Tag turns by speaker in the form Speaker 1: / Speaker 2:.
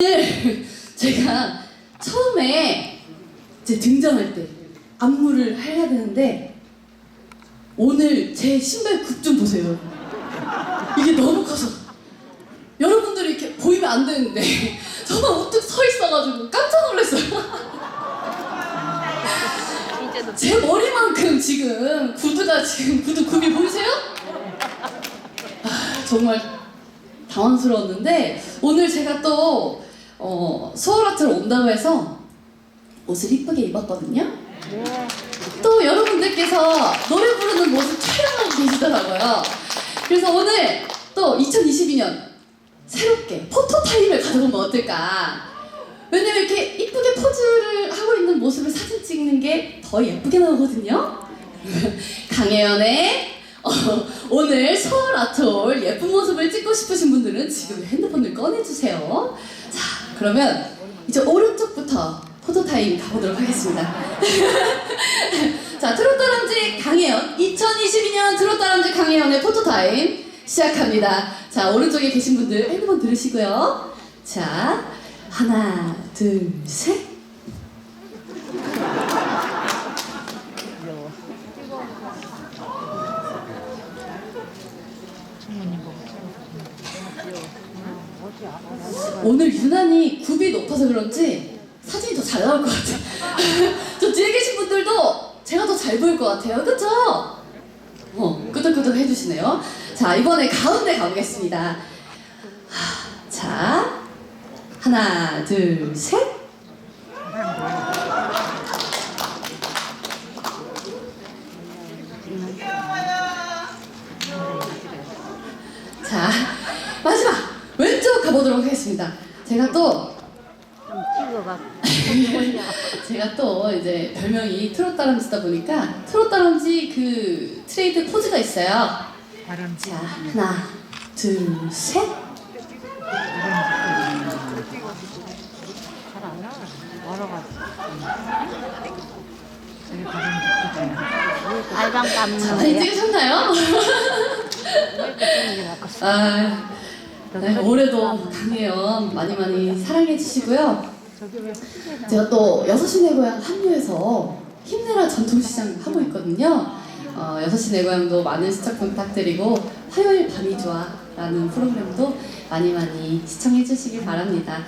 Speaker 1: 오늘 제가 처음에 이제 등장할 때 안무를 해야 되는데 오늘 제 신발 굽 좀 보세요. 이게 너무 커서 여러분들이 이렇게 보이면 안 되는데 저만 우뚝 서 있어가지고 깜짝 놀랐어요. 제 머리만큼 지금 구두가 지금 구두 굽이 보이세요? 아, 정말 당황스러웠는데 오늘 제가 또 어, 수월아트로 온다고 해서 옷을 이쁘게 입었거든요. 또 여러분들께서 노래 부르는 모습 촬영하고 계시더라고요. 그래서 오늘 또 2022년 새롭게 포토 타임을 가져보면 어떨까? 왜냐면 이렇게 이쁘게 포즈를 하고 있는 모습을 사진 찍는 게 더 예쁘게 나오거든요. 강혜연의 어, 오늘 서울 아트홀 예쁜 모습을 찍고 싶으신 분들은 지금 핸드폰을 꺼내주세요. 자, 그러면 이제 오른쪽부터 포토타임 가보도록 하겠습니다. 자, 트롯다람쥐 강혜연 2022년 트롯다람쥐 강혜연의 포토타임 시작합니다. 자, 오른쪽에 계신 분들 핸드폰 들으시고요. 자, 하나, 둘, 셋. 오늘 유난히 굽이 높아서 그런지 사진이 더 잘 나올 것 같아요. 저 뒤에 계신 분들도 제가 더 잘 보일 것 같아요. 그쵸? 어, 끄덕끄덕 해주시네요. 자, 이번에 가운데 가보겠습니다. 하, 자, 하나, 둘, 셋. 자, 가보도록 하겠습니다. 제가 또. 제가 또 이제 별명이 트롯 다람쥐다 보니까 트롯 다람쥐 그 트레이드 포즈가 있어요.
Speaker 2: 바람쥐.
Speaker 1: 자, 하나, 둘, 셋.
Speaker 2: 잘안 나와. 멀어가지고. 여기 바람쥐 피잖아. 알방
Speaker 1: 자,
Speaker 2: 까먹는
Speaker 1: 많이
Speaker 2: 거야.
Speaker 1: 찍으셨나요? 아, 네, 올해도 강혜연 많이 많이 사랑해 주시고요. 제가 또 여섯시 내 고향 합류해서 힘내라 전통시장 하고 있거든요. 어, 여섯시 내 고향도 많은 시청 부탁드리고 화요일 밤이 좋아라는 프로그램도 많이 많이 시청해 주시길 바랍니다.